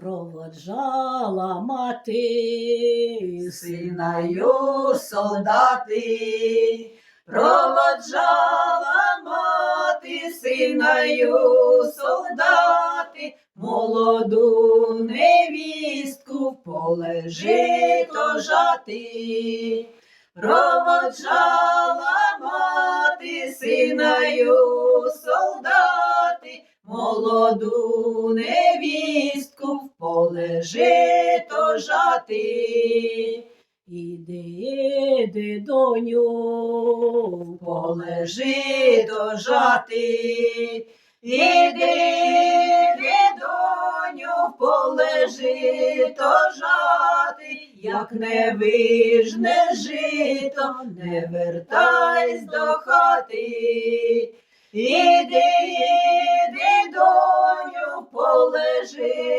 Проводжала мати Синаю солдати, проводжала мати синаю солдати, молоду невістку в поле жати. Проводжала мати синаю солдати, молоду невістку жито жати. Іди, іди, доню, поле жито жати. Іди, іди, доню, в поле жито жати, як не вижне жито, не вертайсь до хати. Іди, іди, доню, поле жито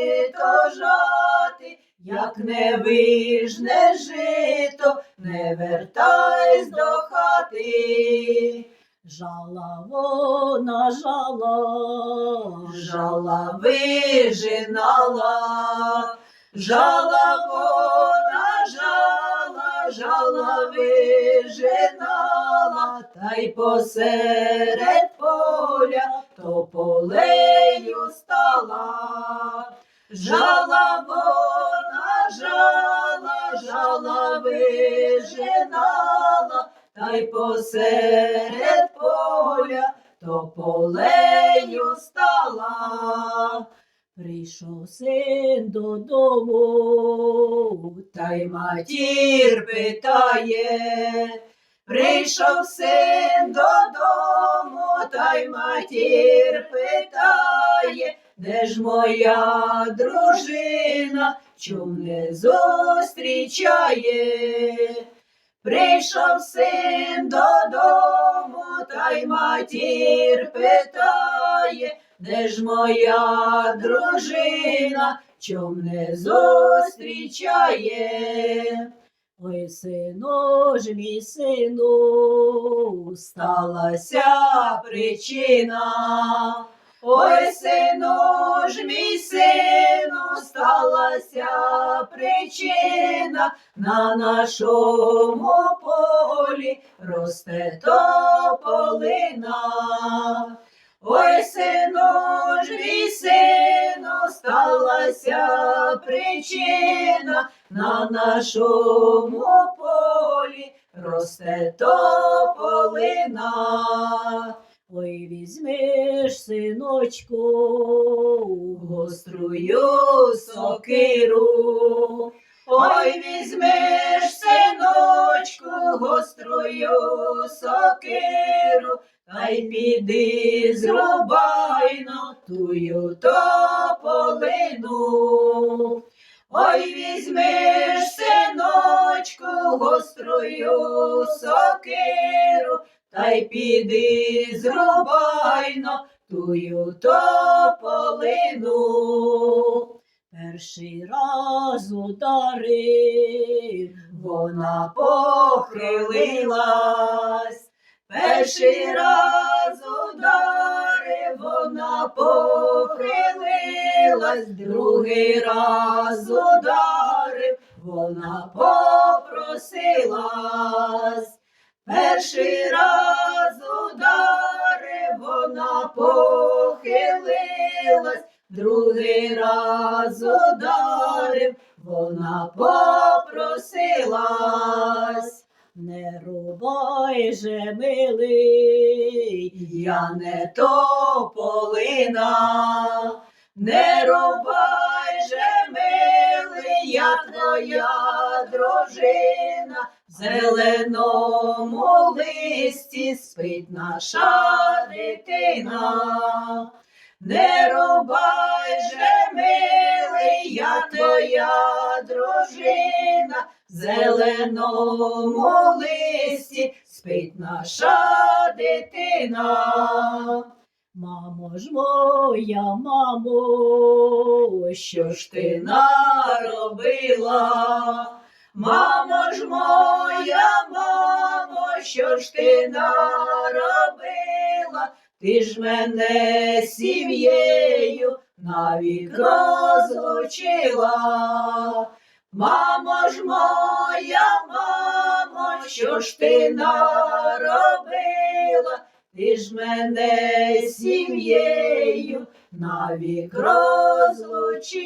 жати, як не вижне жито, не вертайсь до хати. Жала вона жала, Жала вижинала, жала вона жала, жала вижинала, та й посеред поля тополею стала. Жала вона жала, жала вижинала, та й посеред поля тополею стала. прийшов син додому, Та й матір питає, прийшов син додому, та й матір питає, де ж моя дружина, чом не зустрічає? Прийшов син додому, та й матір питає, де ж моя дружина, чом не зустрічає? ой, сину ж мій сину, Сталася причина. Ой, сину ж мій сину, сталася причина, на нашому полі росте тополина. Ой, сину ж мій сину, сталася причина, на нашому полі росте тополина. Ой, візьмеш, синочку, Гострую сокиру, ой, візьмеш, синочку, гострую сокиру, та й піди зрубай на тую тополину. Ой, візьмеш, синочку, гострую сокиру, та й піди зрубай на тую тополину. перший раз ударив, Вона похилилась, перший раз ударив, вона похилилась, другий раз ударив, вона попросилась. Перший раз ударив, вона похилилась, другий раз ударив, вона попросилась. не рубай же, милий, Я не тополина, не рубай я твоя дружина, в зеленому листі спить наша дитина. Не рубай же, милий, я твоя дружина, в зеленому листі спить наша дитина. Мамо ж моя, мамо, Що ж ти наробила? Мамо ж моя, мамо, що ж ти наробила? Ти ж мене сім'єю навік розлучила. Мамо ж моя, мамо, що ж ти наробила? Ти ж мене сім'єю навік розлучила.